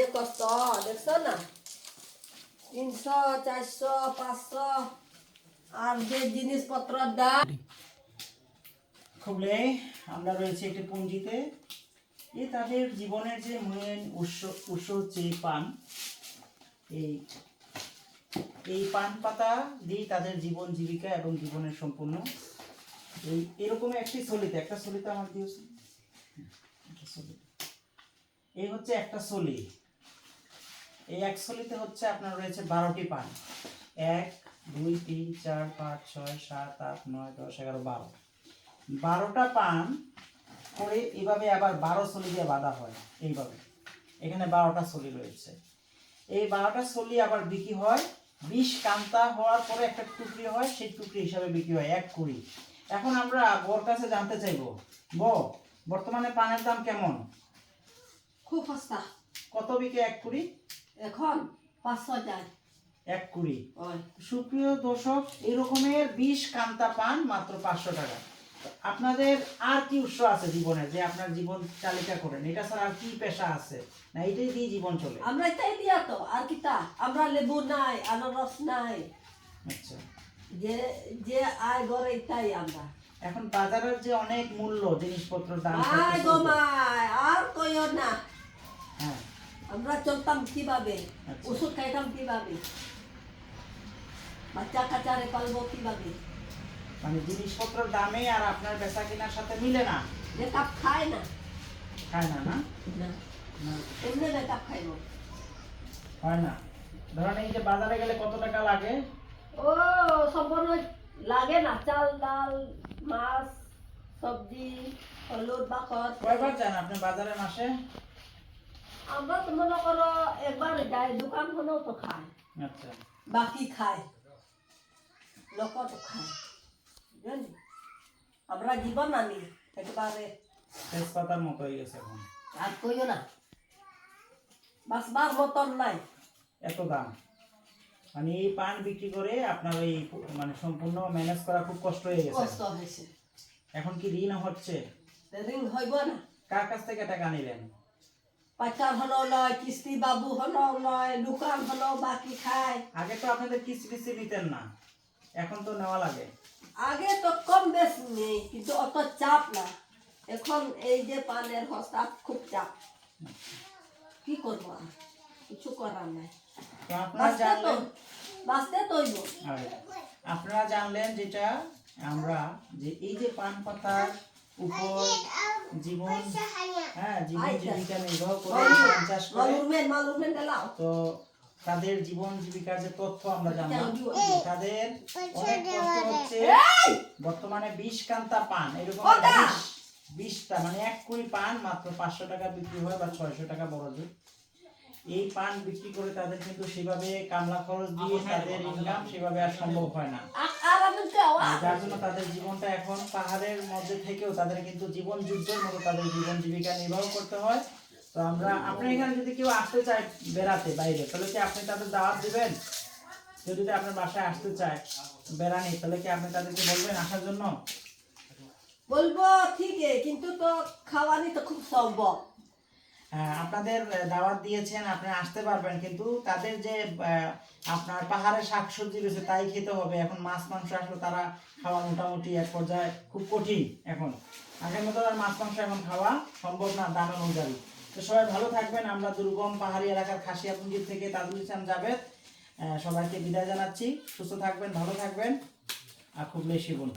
যে কষ্ট, দেখছ না? তিনশো, চারশো, পাঁচশো, আর যে জিনিসপত্রের দাম। খুবলে আমরা রয়েছে একটি পুঞ্জিতে। এই তাদের জীবনের যে মেন উৎস উৎস হচ্ছে এই পান। এই এই পান পাতা দিয়ে তাদের জীবন, জীবিকা এবং জীবনের সম্পূর্ণ। এই এরকম একটি সলিতে, একটা সলিতে আমার দিয়েছে। এই হচ্ছে একটা সলি। এই এক সলিতে হচ্ছে আপনার রয়েছে বারোটি পান। এক দুই তিন চার পাঁচ ছয় সাত আট নয় দশ এগারো বারো। বারোটা পান করে এভাবে আবার বারো সলি দিয়ে বাঁধা হয় এইভাবে। এখানে বারোটা সলি রয়েছে। এই বারোটা সলি আবার বিক্রি হয় বিশ কান্তা হওয়ার পরে একটা টুকরি হয় সেই টুকরি হিসাবে বিক্রি হয় এক কুড়ি। এখন আমরা বর কাছে জানতে চাইব। ব বর্তমানে পানের দাম কেমন? খুব সস্তা। কত বিকে এক কুড়ি? এখন পাঁচশো যায় এক কুড়ি। সুপ্রিয় দর্শক এরকমের বিশ কান্তা পান মাত্র পাঁচশো টাকা। আপনাদের আর কি উৎস আছে জীবনের যে আপনার জীবন চালিকা করেন? এটা ছাড়া আর কি পেশা আছে? না এটাই দিয়ে জীবন চলে? আমরা এটাই দিয়া তো আর কিতা আমরা লেবু নাই আনারস নাই। আচ্ছা। যে যে আয় গড়ে এটাই আমরা। এখন বাজারের যে অনেক মূল্য জিনিসপত্র দাম আয় গো আর কইও না। হ্যাঁ। আমরা চলতাম কীভাবে? আচ্ছা। ওষুধ খাইতাম কীভাবে? বাচ্চা কাচারে পালবো কীভাবে? মানে জিনিসপত্রের দামে আর আপনার বেচা কেনার সাথে মিলে না? যে কাপ খায় না। খায় না না? এমনি না। কাপ খাইব। হয় না। ধরেন এই যে বাজারে গেলে কত টাকা লাগে? ও সম্পূর্ণ লাগে না। চাল ডাল মাছ সবজি হলুদ বাকর কয়বার যান আপনি বাজারে মাসে? আমরা তো মনে করো একবার যাই দোকান হলেও তো খায়। আচ্ছা। বাকি খায়। লোক তো খায়। বুঝলি আমরা জীবন আনি একবারে। তেজপাতার মতো হয়ে গেছে এখন। আর কইও না। বাসবার মতন নাই। এত দাম। মানে এই পান বিক্রি করে আপনার ওই মানে সম্পূর্ণ ম্যানেজ করা খুব কষ্ট হয়ে গেছে। কষ্ট হয়েছে। এখন কি ঋণ হচ্ছে? রিং হইব না। কার কাছ থেকে টাকা নিলেন? পাচার হলো লয় কিস্তি বাবু হলো লয় দোকান হলো বাকি খায়। আগে তো আপনাদের কিস্তি নিতেন না। এখন তো নেওয়া লাগে। আগে তো কম বেশ নেই কিন্তু অত চাপ না। এখন এই যে পানের হস্তা খুব চাপ। কি করব কিছু করার নাই। বাঁচতে তৈব আপনারা জানলেন যেটা আমরা যে এই যে পান পাতার উপর জীবন হ্যাঁ জীবন আচ্ছা। জীবিকা নির্বাহ করে চাষ তো তাদের জীবন জীবিকার যে তথ্য আমরা জানলাম তাদের অনেক কষ্ট হচ্ছে। বর্তমানে বিশ কান্তা পান এরকম বিশটা মানে এক কুড়ি পান মাত্র পাঁচশো টাকা বিক্রি হয় বা ছয়শো টাকা বড় জোর এই পান বিক্রি করে তাদের কিন্তু সেভাবে কামলা খরচ দিয়ে তাদের ইনকাম সেভাবে আর সম্ভব হয় না। আর যার জন্য তাদের জীবনটা এখন পাহাড়ের মধ্যে থেকেও তাদের কিন্তু জীবন যুদ্ধের মতো তাদের জীবন জীবিকা নির্বাহ করতে হয়। তো আমরা আপনার এখানে যদি কেউ আসতে চায় বেড়াতে বাইরে তাহলে কি আপনি তাদের দাওয়াত দিবেন? কেউ যদি আপনার বাসায় আসতে চায় বেড়ানি তাহলে কি আপনি তাদেরকে বলবেন আসার জন্য? বলব ঠিকই কিন্তু তো খাওয়ানি তো খুব সম্ভব। আপনাদের দাওয়াত দিয়েছেন আপনি আসতে পারবেন কিন্তু তাদের যে আপনার পাহাড়ের শাকসবজি রয়েছে তাই খেতে হবে। এখন মাছ মাংস আসলে তারা খাওয়া মোটামুটি এক পর্যায়ে খুব কঠিন এখন। আগের মতো আর মাছ মাংস এখন খাওয়া সম্ভব না দাম অনুযায়ী। তো সবাই ভালো থাকবেন আমরা দুর্গম পাহাড়ি এলাকার খাসিয়াপুঞ্জির থেকে তাজুল ইসলাম জাভেদ সবাইকে বিদায় জানাচ্ছি। সুস্থ থাকবেন ভালো থাকবেন আর খুব বেশি বোন